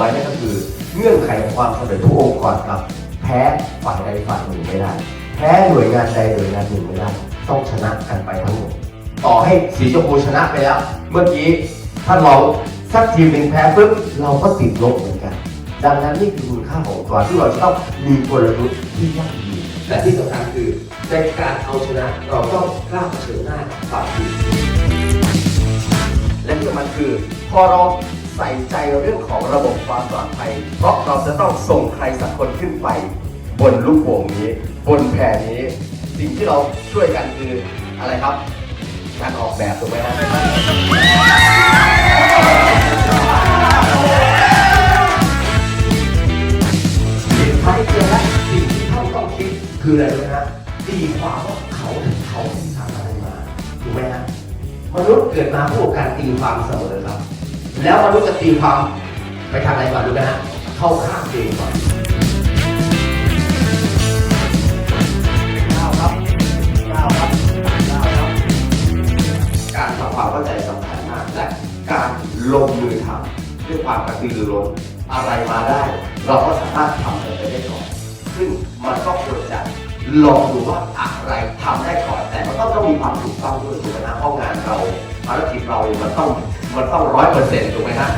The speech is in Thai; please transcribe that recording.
ไว้ได้ก็คือเงื่อนไขความสำเร็จทุกองค์กรครับ แพ้ฝ่ายใดฝ่ายหนึ่งไม่ได้ แพ้หน่วยงานใดหน่วยงานหนึ่งไม่ได้ ต้องชนะกันไปทั้งหมดต่อให้สีชมพูชนะไปแล้ว เมื่อกี้ถ้าเราสักทีมหนึ่งแพ้ปุ๊บเราก็ติดลบเหมือนกัน ดังนั้นนี่คือคุณค่าขององค์กรที่เราจะต้องมีกลยุทธ์ที่ยั่งยืนและที่สำคัญคือในการเอาชนะเราต้องกล้าเผชิญหน้ากับความผิดและที่สำคัญคือพอเรา ใส่ใจเรื่องของระบบความปลอดภัย เพราะเราจะต้องส่งใครสักคนขึ้นไป บนลูกโป่งนี้ บนแพรนี้ สิ่งที่เราช่วยกันคืออะไรครับ การออกแบบถูกไหมฮะสิ่งท้ายเจอและสิ่งที่ท่านต้องคิดคืออะไรรู้ไหมฮะตีความว่าเขาเขาสื่อสารอะไรมาถูกไหมฮะมนุษย์เกิดมาเพื่อการตีความเสมอครับ แล้วมนุษย์จะตีความไปทางไหนก่อนรู้ไหมฮะเข้าข้างตัวเองก่อนก้าวครับก้าวครับก้าวครับการทำความเข้าใจสำคัญมากและการลงมือทำด้วยความกระตือรือร้นอะไรมาได้ เราก็สามารถทำมันไปได้ก่อนซึ่งมันก็ควรจะลองดูว่าอะไรทำได้ก่อนแต่มันต้องต้องมีความถูกต้องด้วยถูกไหมนะเพราะงานเราภารกิจเรามันต้อง มันต้องร้อยเปอร์เซ็นต์ถูกไหมฮะ